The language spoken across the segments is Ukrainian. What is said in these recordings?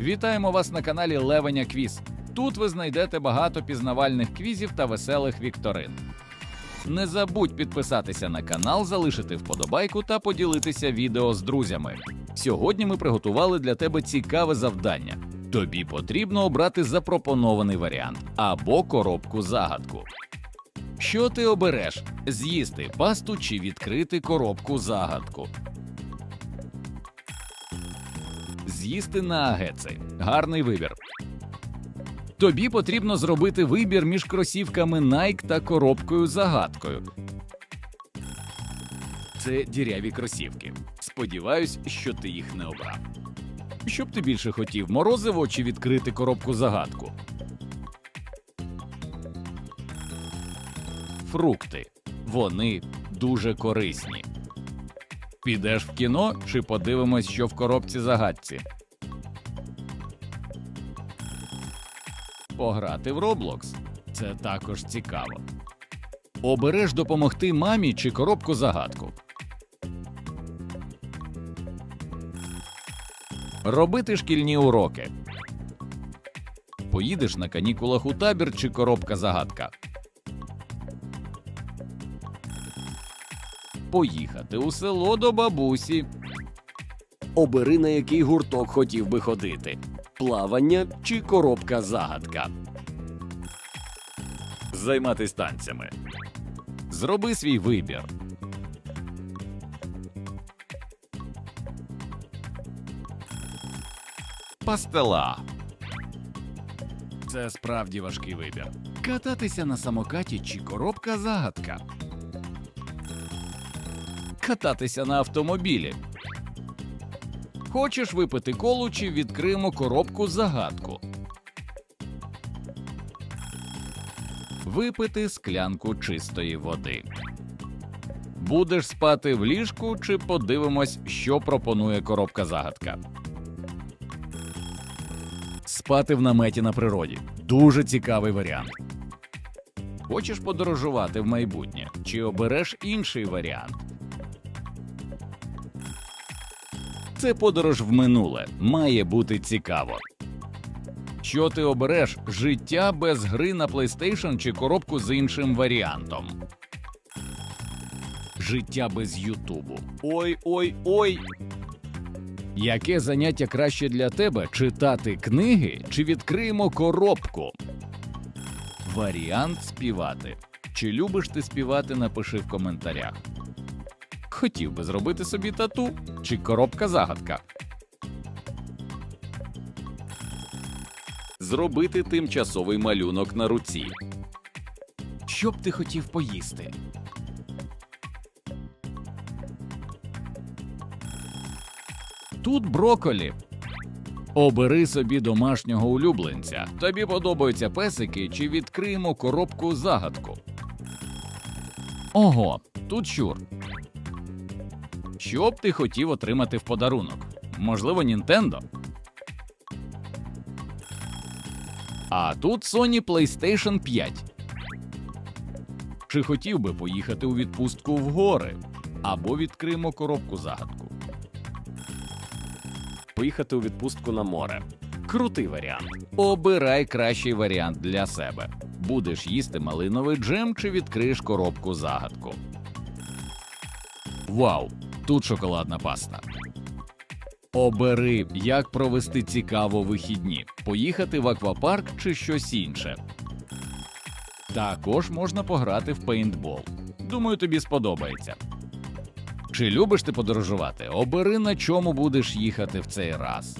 Вітаємо вас на каналі Левеня Квіз. Тут ви знайдете багато пізнавальних квізів та веселих вікторин. Не забудь підписатися на канал, залишити вподобайку та поділитися відео з друзями. Сьогодні ми приготували для тебе цікаве завдання. Тобі потрібно обрати запропонований варіант або коробку загадку. Що ти обереш? З'їсти пасту чи відкрити коробку загадку? З'їсти нагетси. Гарний вибір. Тобі потрібно зробити вибір між кросівками Nike та коробкою загадкою. Це діряві кросівки. Сподіваюсь, що ти їх не обрав. Що б ти більше хотів, морозиво чи відкрити коробку загадку? Фрукти. Вони дуже корисні. Підеш в кіно чи подивимось, що в коробці загадці? Пограти в Roblox. Це також цікаво. Обереш допомогти мамі чи коробку загадку. Робити шкільні уроки. Поїдеш на канікулах у табір чи коробка загадка. Поїхати у село до бабусі. Обери на який гурток хотів би ходити: плавання чи коробка загадка. Займатись танцями. Зроби свій вибір. Пастела. Це справді важкий вибір. Кататися на самокаті чи коробка загадка. Кататися на автомобілі. Хочеш випити колу чи відкриємо коробку загадку. Випити склянку чистої води. Будеш спати в ліжку чи подивимось, що пропонує коробка загадка. Спати в наметі на природі. Дуже цікавий варіант. Хочеш подорожувати в майбутнє чи обереш інший варіант? Це подорож в минуле. Має бути цікаво. Що ти обереш? Життя без гри на PlayStation чи коробку з іншим варіантом? Життя без Ютубу. Ой ой ой. Яке заняття краще для тебе читати книги чи відкриємо коробку? Варіант співати. Чи любиш ти співати, напиши в коментарях. Хотів би зробити собі тату чи коробка загадка. Зробити тимчасовий малюнок на руці. Що б ти хотів поїсти? Тут броколі. Обери собі домашнього улюбленця. Тобі подобаються песики чи відкриємо коробку загадку. Ого, тут щур. Що б ти хотів отримати в подарунок? Можливо, Нінтендо? А тут Sony PlayStation 5. Чи хотів би поїхати у відпустку в гори? Або відкриємо коробку загадку. Поїхати у відпустку на море. Крутий варіант. Обирай кращий варіант для себе. Будеш їсти малиновий джем чи відкриєш коробку загадку. Вау! Тут шоколадна паста. Обери, як провести цікаво вихідні, поїхати в аквапарк чи щось інше. Також можна пограти в пейнтбол. Думаю, тобі сподобається. Чи любиш ти подорожувати? Обери на чому будеш їхати в цей раз.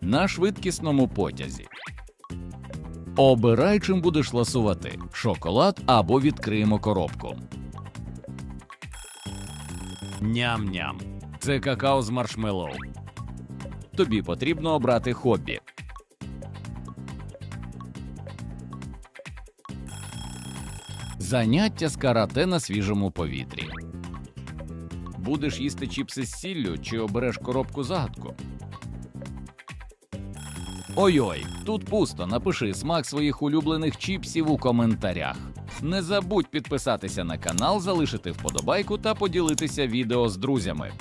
На швидкісному потязі. Обирай, чим будеш ласувати: шоколад або відкриємо коробку. Ням-ням. Це какао з маршмеллоу. Тобі потрібно обрати хобі. Заняття з карате на свіжому повітрі. Будеш їсти чіпси з сіллю чи обереш коробку загадку? Ой-ой, тут пусто. Напиши смак своїх улюблених чіпсів у коментарях. Не забудь підписатися на канал, залишити вподобайку та поділитися відео з друзями.